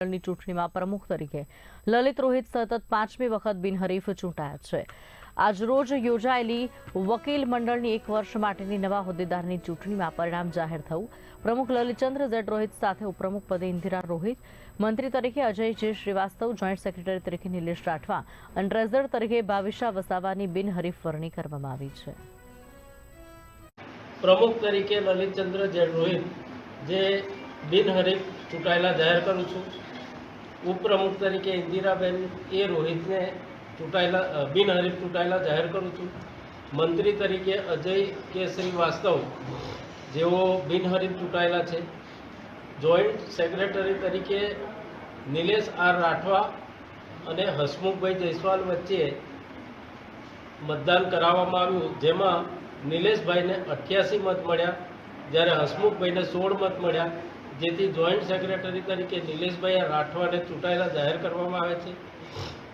મંડળની ચૂંટણીમાં પ્રમુખ તરીકે લલિત રોહિત સતત પાંચમી વખત બિનહરીફ ચૂંટાયા છે. આજરોજ યોજાયેલી વકીલ મંડળની એક વર્ષ માટેની નવા હોદ્દેદારની ચૂંટણીમાં પરિણામ જાહેર થયું. પ્રમુખ લલિતચંદ્ર ઝેડ રોહિત સાથે ઉપપ્રમુખ પદે ઇન્દિરા રોહિત, મંત્રી તરીકે અજય જે શ્રીવાસ્તવ, જોઈન્ટ સેક્રેટરી તરીકે નિલેશ રાઠવા અને ટ્રેઝર તરીકે ભાવિશા વસાવાની બિનહરીફ વરણી કરવામાં આવી છે. પ્રમુખ તરીકે લલિતચંદ્ર ઝેડ રોહિત જે બિનહરીફ ચૂંટાયેલા જાહેર કરું છું. ઉપપ્રમુખ તરીકે ઇન્દિરાબેન એ રોહિતને ચૂંટાયેલા બિનહરીફ ચૂંટાયેલા જાહેર કરું છું. મંત્રી તરીકે અજય કે શ્રીવાસ્તવ જેઓ બિનહરીફ ચૂંટાયેલા છે. જોઈન્ટ સેક્રેટરી તરીકે નિલેશ આર રાઠવા અને હસમુખભાઈ જયસ્વાલ વચ્ચે મતદાન કરાવવામાં આવ્યું, જેમાં નિલેશભાઈને અઠ્યાસી મત મળ્યા, જ્યારે હસમુખભાઈને સોળ મત મળ્યા. જેથી જોઈન્ટ સેક્રેટરી તરીકે નિલેશભાઈ રાઠવાને ચૂંટાયેલા જાહેર કરવામાં આવે છે.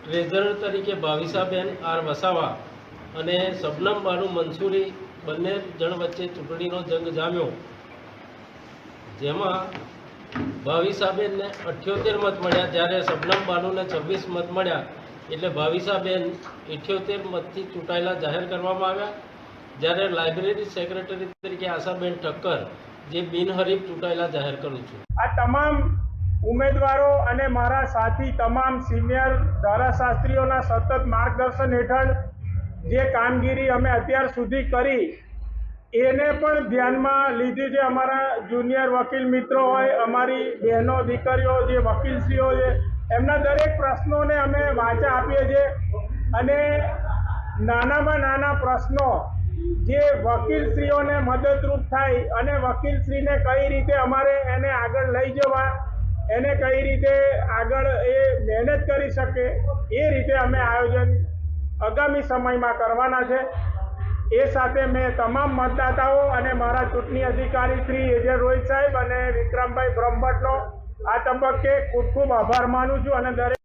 ટ્રેઝરર તરીકે ભાવિસાબેન આર વસાવા અને સબનમ બાનુ મંસૂરી બંને જણ વચ્ચે ચૂંટણીનો જંગ જામ્યો. જેમાં ભાવિસાબેનને અઠ્યોતેર મત મળ્યા, જ્યારે શબનમ બાનુને છવ્વીસ મત મળ્યા. એટલે ભાવિસાબેન ઇઠ્યોતેર મતથી ચૂંટાયેલા જાહેર કરવામાં આવ્યા. જ્યારે લાઇબ્રેરી સેક્રેટરી તરીકે આશાબેન ઠક્કર જે બિનહરીફ ચૂંટાયેલા જાહેર કરું છું. આ તમામ ઉમેદવારો અને મારા સાથી, તમામ સિનિયર ધારાશાસ્ત્રીઓના સતત માર્ગદર્શન હેઠળ જે કામગીરી અમે અત્યાર સુધી કરી, એને પણ ધ્યાનમાં લીધી છે અમારા જુનિયર વકીલ મિત્રો હોય, અમારી બહેનો, દીકરીઓ, જે વકીલશ્રીઓ છે, એમના દરેક પ્રશ્નોને અમે વાંચા આપીએ છીએ અને નાનામાં નાના પ્રશ્નો જે વકીલશ્રીઓને મદદરૂપ થાય અને વકીલશ્રીને કઈ રીતે અમારે એને આગળ લઈ જવા, એને કઈ રીતે આગળ એ મહેનત કરી શકે, એ રીતે અમે આયોજન આગામી સમયમાં કરવાના છે. એ સાથે મેં તમામ મતદાતાઓ અને મારા ચૂંટણી અધિકારી શ્રી એજે રોહિત સાહેબ અને વિક્રમભાઈ બ્રહ્મભટ્ટનો આ તબક્કે ખૂબ ખૂબ આભાર માનું છું અને દરેક